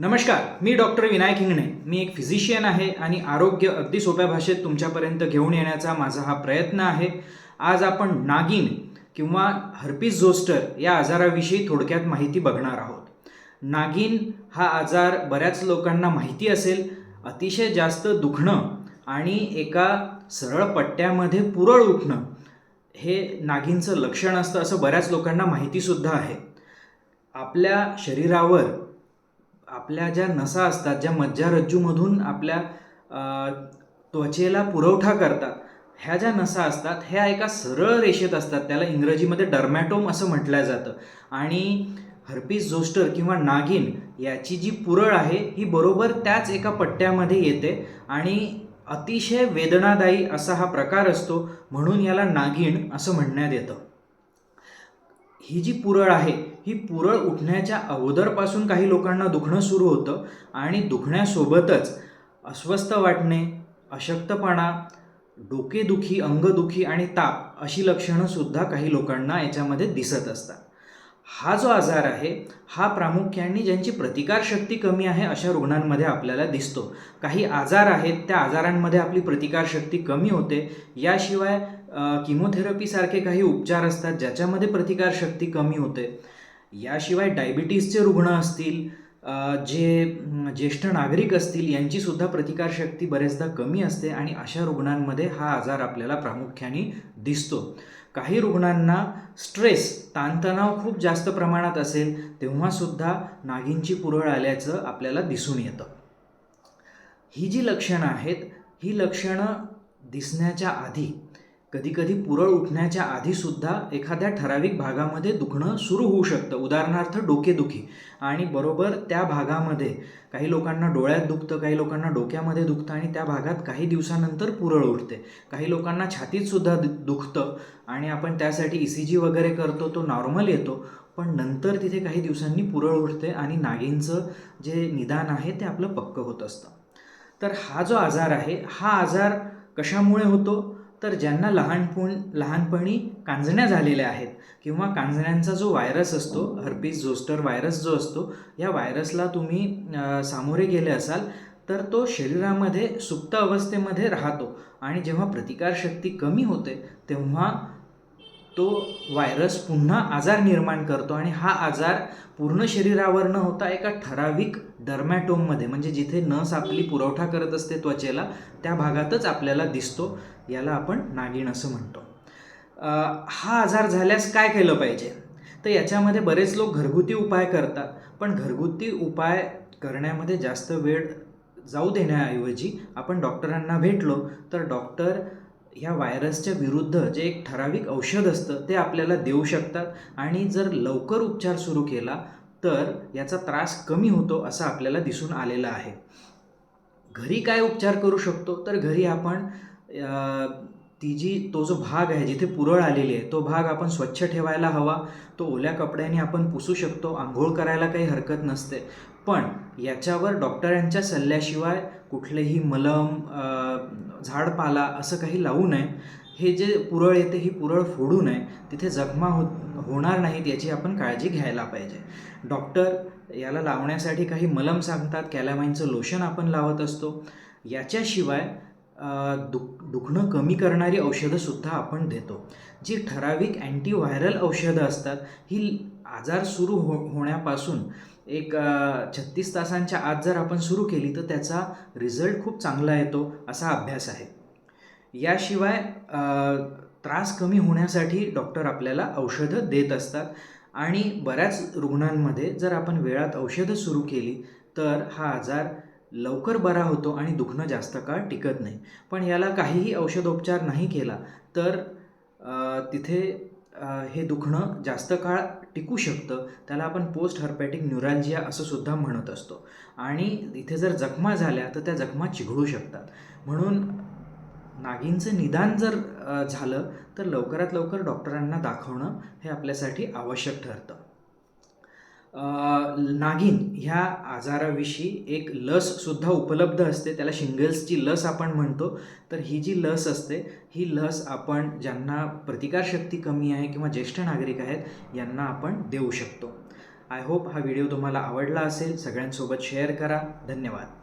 नमस्कार मी डॉक्टर विनायक हिंगणे. मी एक फिजिशियन आहे आणि आरोग्य अगदी सोप्या भाषेत तुमच्यापर्यंत घेऊन येण्याचा माझा हा प्रयत्न आहे. आज आपण नागिन किंवा हर्पिस झोस्टर या आजाराविषयी थोडक्यात माहिती बघणार आहोत. नागिन हा आजार बऱ्याच लोकांना माहिती असेल अतिशय जास्त दुखणं आणि एका सरळ पट्ट्यामध्ये पुरळ उठणं हे नागिनचं लक्षण असतं असं बऱ्याच लोकांना माहितीसुद्धा आहे. आपल्या शरीरावर आपल्या ज्या नसा असतात ज्या मज्जारज्जूमधून आपल्या त्वचेला पुरवठा करतात ह्या ज्या नसा असतात ह्या एका सरळ रेषेत असतात. त्याला इंग्रजीमध्ये डर्मॅटोम असं म्हटलं जातं. आणि हर्पीस झोस्टर किंवा नागिन याची जी पुरळ आहे ही बरोबर त्याच एका पट्ट्यामध्ये येते आणि अतिशय वेदनादायी असा हा प्रकार असतो म्हणून याला नागिन असं म्हणण्यात येतं. ही जी पुरळ आहे ही पुरळ उठण्याच्या अगोदरपासून काही लोकांना दुखणं सुरू होतं आणि दुखण्यासोबतच अस्वस्थ वाटणे अशक्तपणा डोकेदुखी अंगदुखी आणि ताप अशी लक्षणं सुद्धा काही लोकांना याच्यामध्ये दिसत असतात. हा जो आजार आहे हा प्रामुख्याने ज्यांची प्रतिकारशक्ती कमी आहे अशा रुग्णांमध्ये आपल्याला दिसतो. काही आजार आहेत त्या आजारांमध्ये आपली प्रतिकारशक्ती कमी होते. याशिवाय किमोथेरपीसारखे काही उपचार असतात ज्याच्यामध्ये प्रतिकारशक्ती कमी होते. याशिवाय डायबिटीसचे रुग्ण असतील जे ज्येष्ठ नागरिक असतील यांचीसुद्धा प्रतिकारशक्ती बरेचदा कमी असते आणि अशा रुग्णांमध्ये हा आजार आपल्याला प्रामुख्याने दिसतो. काही रुग्णांना स्ट्रेस ताणतणाव खूप जास्त प्रमाणात असेल तेव्हासुद्धा नागींची पुरळ आल्याचं आपल्याला दिसून येतं. ही जी लक्षणं आहेत ही लक्षणं दिसण्याच्या आधी कधीकधी पुरळ उठण्याच्या आधीसुद्धा एखाद्या ठराविक भागामध्ये दुखणं सुरू होऊ शकतं. उदाहरणार्थ डोकेदुखी आणि बरोबर त्या भागामध्ये काही लोकांना डोळ्यात दुखतं काही लोकांना डोक्यामध्ये दुखतं आणि त्या भागात काही दिवसानंतर पुरळ उठते. काही लोकांना छातीतसुद्धा दु दुखतं आणि आपण त्यासाठी ई सी जी वगैरे करतो तो नॉर्मल येतो. पण नंतर तिथे काही दिवसांनी पुरळ उठते आणि नागींचं जे निदान आहे ते आपलं पक्कं होत असतं. तर हा जो आजार आहे हा आजार कशामुळे होतो? तर ज्यांना लहानपण लहानपणी कांजण्या झालेल्या आहेत किंवा कांजण्यांचा जो व्हायरस असतो हर्पीस झोस्टर व्हायरस जो असतो या व्हायरसला तुम्ही सामोरे गेले असाल तर तो शरीरामध्ये सुप्त अवस्थेमध्ये राहतो. आणि जेव्हा प्रतिकारशक्ती कमी होते तेव्हा तो व्हायरस पुन्हा आजार निर्माण करतो. आणि हा आजार पूर्ण शरीरावर न होता एका ठराविक डर्मॅटोममध्ये म्हणजे जिथे नस आपली पुरवठा करत असते त्वचेला त्या भागातच आपल्याला दिसतो. याला आपण नागिण असं म्हणतो. हा आजार झाल्यास काय केलं पाहिजे? तर याच्यामध्ये बरेच लोक घरगुती उपाय करतात. पण घरगुती उपाय करण्यामध्ये जास्त वेळ जाऊ देण्याऐवजी आपण डॉक्टरांना भेटलो तर डॉक्टर ह्या व्हायरसच्या विरुद्ध जे एक ठराविक औषध असतं ते आपल्याला देऊ शकतात. आणि जर लवकर उपचार सुरू केला तर याचा त्रास कमी होतो असं आपल्याला दिसून आलेलं आहे. घरी काय उपचार करू शकतो? तर घरी आपण ती जी तो जो भाग आहे जिथे पुरळ आलेली आहे तो भाग आपण स्वच्छ ठेवायला हवा. तो ओल्या कपड्याने आपण पुसू शकतो आंघोळ करायला काही हरकत नसते. पण याच्यावर डॉक्टरांच्या सल्ल्याशिवाय कुठलेही मलम झाडपाला असं काही लावू नये. हे जे पुरळ येते ही पुरळ फोडू नये. तिथे जखमा हो होणार नाहीत याची आपण काळजी घ्यायला पाहिजे. डॉक्टर याला लावण्यासाठी काही मलम सांगतात कॅलामाईनचं लोशन आपण लावत असतो. याच्याशिवाय दुख दुखणं कमी करणारी औषधंसुद्धा आपण देतो. जी ठराविक अँटीव्हायरल औषधं असतात ही आजार सुरू हो होण्यापासून एक छत्तीस तासांच्या आत जर आपण सुरू केली तर त्याचा रिझल्ट खूप चांगला येतो असा अभ्यास आहे. याशिवाय त्रास कमी होण्यासाठी डॉक्टर आपल्याला औषधं देत असतात. आणि बऱ्याच रुग्णांमध्ये जर आपण वेळात औषधं सुरू केली तर हा आजार लवकर बरा होतो आणि दुखणं जास्त काळ टिकत नाही. पण याला काहीही औषधोपचार नाही केला तर तिथे हे दुखणं जास्त काळ टिकू शकतं त्याला आपण पोस्ट हर्पॅटिक न्युरॅल्जिया असं सुद्धा म्हणत असतो. आणि इथे जर जखमा झाल्या तर त्या जखमा चिघळू शकतात. म्हणून नागींचं निदान जर झालं तर लवकरात लवकर डॉक्टरांना दाखवणं हे आपल्यासाठी आवश्यक ठरतं. नागिन ह्या आजाराविषयी एक लससुद्धा उपलब्ध असते. त्याला शिंगल्सची लस आपण म्हणतो. तर ही जी लस असते ही लस आपण ज्यांना प्रतिकारशक्ती कमी आहे किंवा ज्येष्ठ नागरिक आहेत यांना आपण देऊ शकतो. आय होप हा व्हिडिओ तुम्हाला आवडला असेल. सगळ्यांसोबत शेअर करा. धन्यवाद.